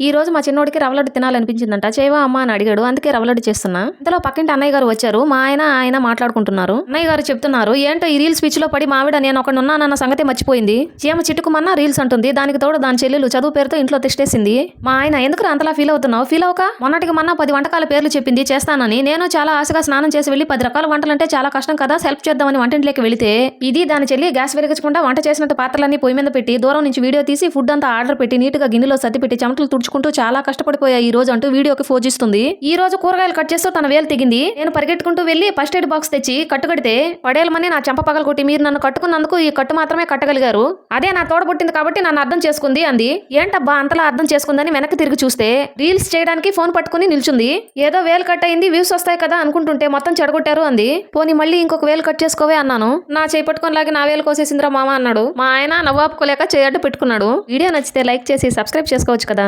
ఈ రోజు మా చిన్నోడికి రవ్వలడ్డు తినాలనిపించిందంట. చేయవా అమ్మ అని అడిగాడు. అందుకే రవ్వలడ్డు చేస్తున్నా. ఇంతలో పక్కింటి అన్నయ్య గారు వచ్చారు. మా ఆయన ఆయన మాట్లాడుకుంటున్నారు. అన్నయ్య గారు చెప్తున్నారు ఏంటో ఈ రీల్స్ పిచ్చిలో లో పడి మావిడ నేను ఒకడు ఉన్నానన్న సంగతి మర్చిపోయింది. చీమ చిట్టుకుమన్నా రీల్స్ అంటుంది. దానికి తోడు దాని చెల్లెలు చదువు పేరుతో ఇంట్లో తిష్టేసింది మా ఆయన ఎందుకు అంతలా ఫీల్ అవుతున్నావు? ఫీల్ అవక? మొన్నటికి మొన్న పది వంటకాల పేర్లు చెప్పింది. చేస్తానని. నేను చాలా ఆశగా స్నానం చేసి వెళ్ళి పది రకాల వంటలంటే చాలా కష్టం కదా? సెల్ఫ్ చేద్దామని వంటింట్లోకి వెళితే ఇది దాని చెల్లి గ్యాస్ వెలిగించకుండా వంట చేసినట్టు పాత్రలన్నీ పొయ్యి మీద పెట్టి దూరం నుంచి వీడియో తీసి ఫుడ్ అంతా ఆర్డర్ పెట్టి నీట్గా గిన్నెలో సర్ది పెట్టి చెమటలు తుడుచుకుంటూ చాలా కష్టపడిపోయా ఈ రోజు అంటూ వీడియోకి ఫోజిస్తుంది. ఈ రోజు కూరగాయలు కట్ చేస్తూ తన వేలు తెగింది. నేను పరిగెట్టుకుంటూ వెళ్ళి ఫస్ట్ ఎయిడ్ బాక్స్ తెచ్చి కట్టుకడితే పడేలమని నా చెంప పగల కొట్టి మీరు నన్ను కట్టుకున్నందుకు ఈ కట్టు మాత్రమే కట్టగలిగారు. అదే నా తోడబుట్టింది కాబట్టి నన్ను అర్థం చేసుకుంది అంది. ఏంటబ్బా అంతలా అర్థం చేసుకుందని వెనక్కి తిరిగి చూస్తే రీల్స్ చేయడానికి ఫోన్ పట్టుకుని నిల్చుంది. ఏదో వేలు కట్ అయింది వ్యూస్ వస్తాయి కదా అనుకుంటుంటే మొత్తం చెడగొట్టారు అంది. పోనీ మళ్ళీ ఇంకొక వేలు కట్ చేసుకోవే అన్నాను. నా చేయి పట్టుకొని లాగి నా వేలు కోసేసిందిరా మామ అన్నాడు. మా ఆయన నవ్వాపుకోలేక చేయడ్డు పెట్టుకున్నాడు. వీడియో నచ్చితే లైక్ చేసి సబ్స్క్రైబ్ చేసుకోవచ్చు కదా.